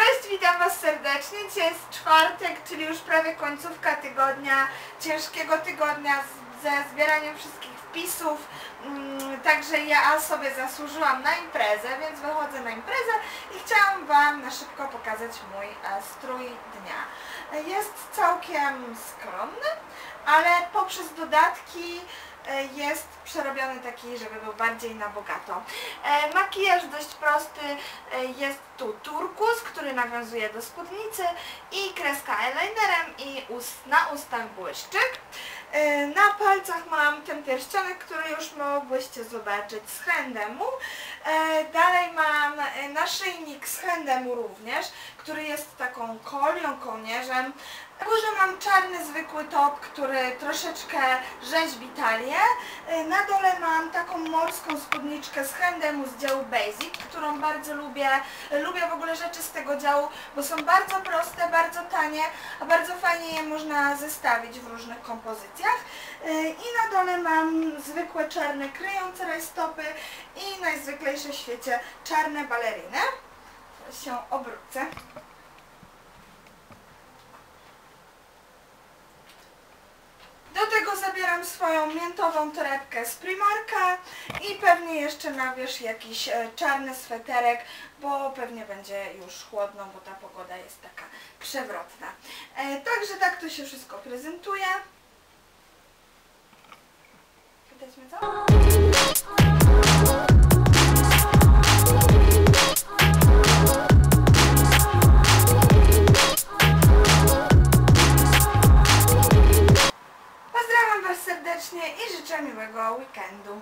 Cześć, witam Was serdecznie. Dzisiaj jest czwartek, czyli już prawie końcówka tygodnia, ciężkiego tygodnia z, ze zbieraniem wszystkich wpisów. Mm, Także ja sobie zasłużyłam na imprezę, więc wychodzę na imprezę i chciałam Wam na szybko pokazać mój e, strój dnia. Jest całkiem skromny, ale poprzez dodatki jest przerobiony taki, żeby był bardziej na bogato. E, Makijaż dość prosty, e, jest tu turkus, który nawiązuje do spódnicy i kreska eyelinerem i ust, na ustach błyszczyk. E, Na palcach mam ten pierścionek, który już mogłyście zobaczyć z Hendemu. E, Dalej mam e, naszyjnik z Hendemu również, który jest taką kolią, kołnierzem. Na górze mam czarny zwykły top, który troszeczkę rzeźbi talię. E, Na dole mam taką morską spódniczkę z Hendemu z działu Basic, którą bardzo lubię. Lubię w ogóle rzeczy z tego działu, bo są bardzo proste, bardzo tanie, a bardzo fajnie je można zestawić w różnych kompozycjach. E, I na dole mam zwykłe czarne kryjące rajstopy i najzwyklejsze w świecie czarne baleriny. Się obrócę. Do tego zabieram swoją miętową torebkę z Primarka i pewnie jeszcze na jakiś e, czarny sweterek, bo pewnie będzie już chłodno, bo ta pogoda jest taka przewrotna. E, także tak to się wszystko prezentuje. Widać mnie? Was serdecznie i życzę miłego weekendu.